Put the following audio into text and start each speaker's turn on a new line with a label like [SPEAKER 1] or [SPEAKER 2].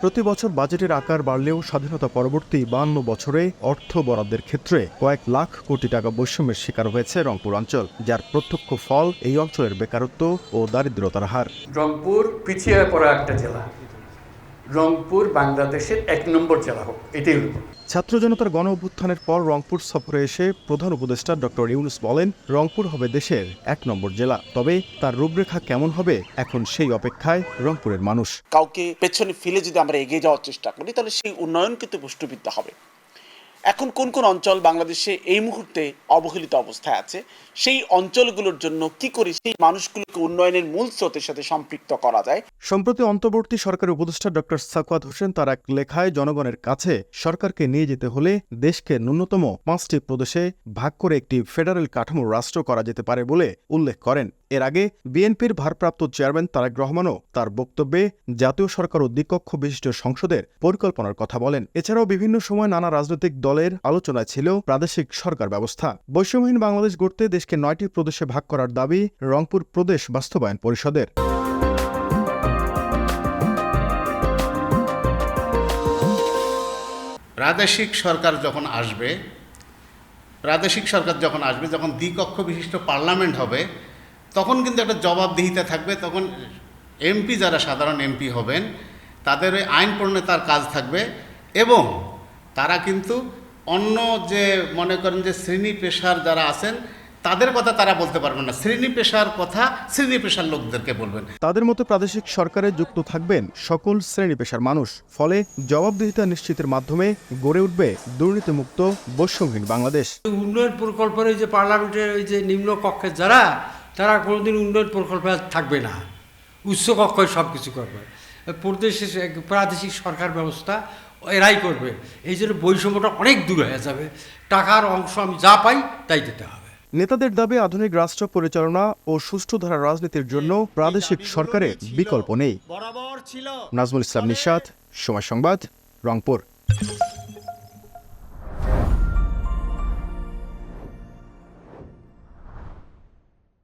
[SPEAKER 1] প্রতি বছর বাজেটের আকার বাড়লেও স্বাধীনতা পরবর্তী বান্ন বছরে অর্থ বরাদ্দের ক্ষেত্রে কয়েক লাখ কোটি টাকা বৈষম্যের শিকার হয়েছে রংপুর অঞ্চল, যার প্রত্যক্ষ ফল এই অঞ্চলের বেকারত্ব ও দারিদ্রতার হার।
[SPEAKER 2] রংপুর পিছিয়ে পড়া একটা জেলা। রংপুর বাংলাদেশের এক নম্বর জেলা হোক এটাই হলো।
[SPEAKER 1] ছাত্র জনতার গণ অভ্যুত্থানের পর রংপুর সফরে এসে প্রধান উপদেষ্টা ডক্টর ইউনুস বলেন রংপুর হবে দেশের এক নম্বর জেলা। তবে তার রূপরেখা কেমন হবে এখন সেই অপেক্ষায় রংপুরের মানুষ।
[SPEAKER 3] কাউকে পেছনে ফেলে যদি আমরা এগিয়ে যাওয়ার চেষ্টা করি তাহলে সেই উন্নয়ন কিন্তু পুষ্টবিদ্যা হবে। এখন কোন কোন অঞ্চল বাংলাদেশে এই মুহূর্তে অবহেলিত অবস্থায় আছে? সেই অঞ্চলগুলোর জন্য কি করে সেই মানুষগুলোকে উন্নয়নের মূল স্রোতের সাথে সম্পৃক্ত করা যায়?
[SPEAKER 1] সম্প্রতি অন্তর্বর্তী সরকারের উপদেষ্টা ডক্টর সাকওয়াত হোসেন তার এক লেখায় জনগণের কাছে সরকারকে নিয়ে যেতে হলে দেশকে ন্যূনতম পাঁচটি প্রদেশে ভাগ করে একটি ফেডারেল কাঠামো রাষ্ট্র করা যেতে পারে বলে উল্লেখ করেন। এর আগে বিএনপির ভারপ্রাপ্ত চেয়ারম্যান তারেক রহমানও তার বক্তব্যে জাতীয় সরকার ও দ্বিকক্ষ বিশিষ্ট সংসদের পরিকল্পনার কথা বলেন। এছাড়াও বিভিন্ন সময় নানা রাজনৈতিক দলের আলোচনায় ছিল প্রাদেশিক সরকার ব্যবস্থা। বৈষম্যহীন বাংলাদেশ গড়তে দেশকে নয়টি প্রদেশে ভাগ করার দাবি রংপুর প্রদেশ বাস্তবায়ন পরিষদের।
[SPEAKER 4] প্রাদেশিক সরকার যখন আসবে, প্রাদেশিক সরকার যখন আসবে, যখন দ্বিকক্ষ বিশিষ্ট পার্লামেন্ট হবে তখন কিন্তু একটা জবাবদিহিতা থাকবে তখন এমপি যারা সাধারণ এমপি হবেন তাদের ওই আইন প্রণেতার কাজ থাকবে এবং তারা কিন্তু অন্য যে মনে করেন যে শ্রেণি পেশার যারা আছেন তাদের কথা তারা বলতে পারবেন না। শ্রেণি পেশার কথা শ্রেণি পেশার লোকদেরকে বলবেন।
[SPEAKER 1] তাদের মতো প্রাদেশিক সরকারে যুক্ত থাকবেন সকল শ্রেণি পেশার মানুষ ফলে জবাবদিহিতা নিশ্চিতের মাধ্যমে গড়ে উঠবে দুর্নীতিমুক্ত বৈষম্যহীন বাংলাদেশ।
[SPEAKER 5] উন্নয়ন প্রকল্পের ওই যে পার্লামেন্টের ওই যে নিম্ন কক্ষের যারা তারা কোনোদিন উন্নয়ন প্রকল্পে আর থাকবে না। উচ্চ কক্ষই সব কিছু করবে। প্রদেশের এক- প্রাদেশিক সরকার ব্যবস্থা এরাই করবে। এই জন্য বৈষম্যটা অনেক দূর হয়ে যাবে। টাকার অংশ আমি যা পাই তাই দিতে হবে।
[SPEAKER 1] নেতাদের দাবি আধুনিক রাষ্ট্র পরিচালনা ও সুষ্ঠু ধারা রাজনীতির জন্য প্রাদেশিক সরকারের বিকল্প নেই।
[SPEAKER 6] বরাবর
[SPEAKER 1] নাজমুল ইসলাম নিশাত সময় সংবাদ রংপুর।